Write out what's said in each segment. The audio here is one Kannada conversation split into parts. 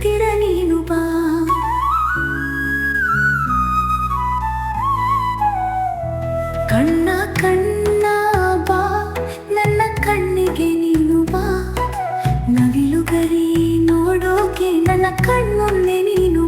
ಹತ್ತಿರ ನೀನು ಬಾ. ಕಣ್ಣ ಕಣ್ಣ ಬಾ, ನನ್ನ ಕಣ್ಣಿಗೆ ನೀನು ಬಾ. ನವಿಲುಗರಿ ನೋಡೋಕೆ ನನ್ನ ಕಣ್ಣೊನ್ನೆ ನೀನು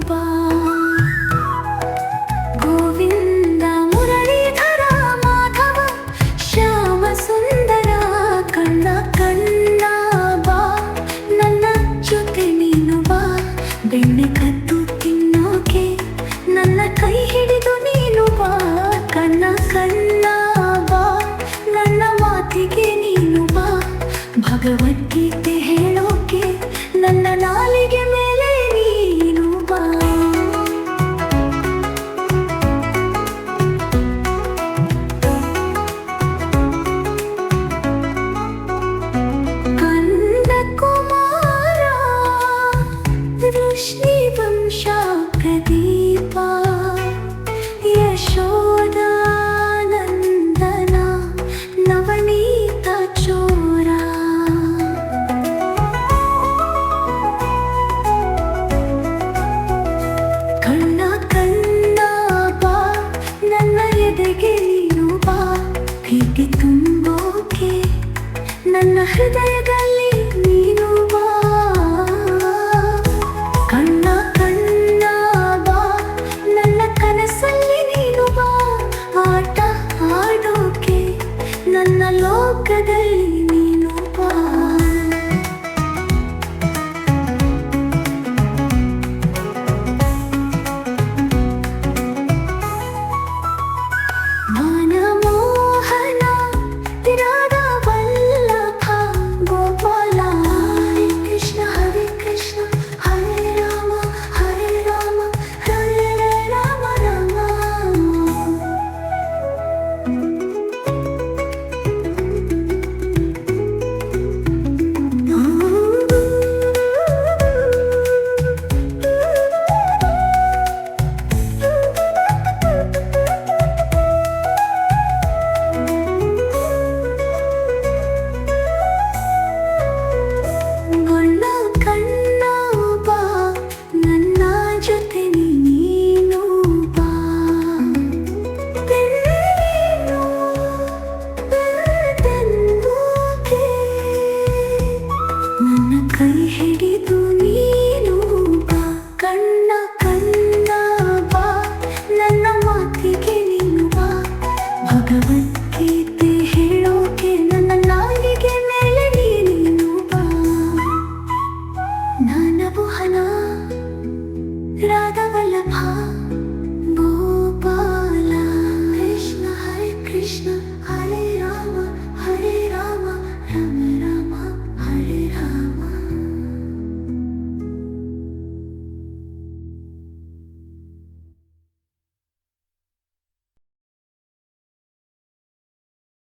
ನನ್ನ ನಾಲಿಗೆ ನನ್ನ ಹೃದಯದಲ್ಲಿ ನೀನು ಬಾ. ಕಣ್ಣ ಕಣ್ಣ ಬಾ. ನನ್ನ ಕನಸಲ್ಲಿ ನೀನು ಬಾ. ಆಟ ಆಡೋಕೆ ನನ್ನ ಲೋಕದಲ್ಲಿ 等黑。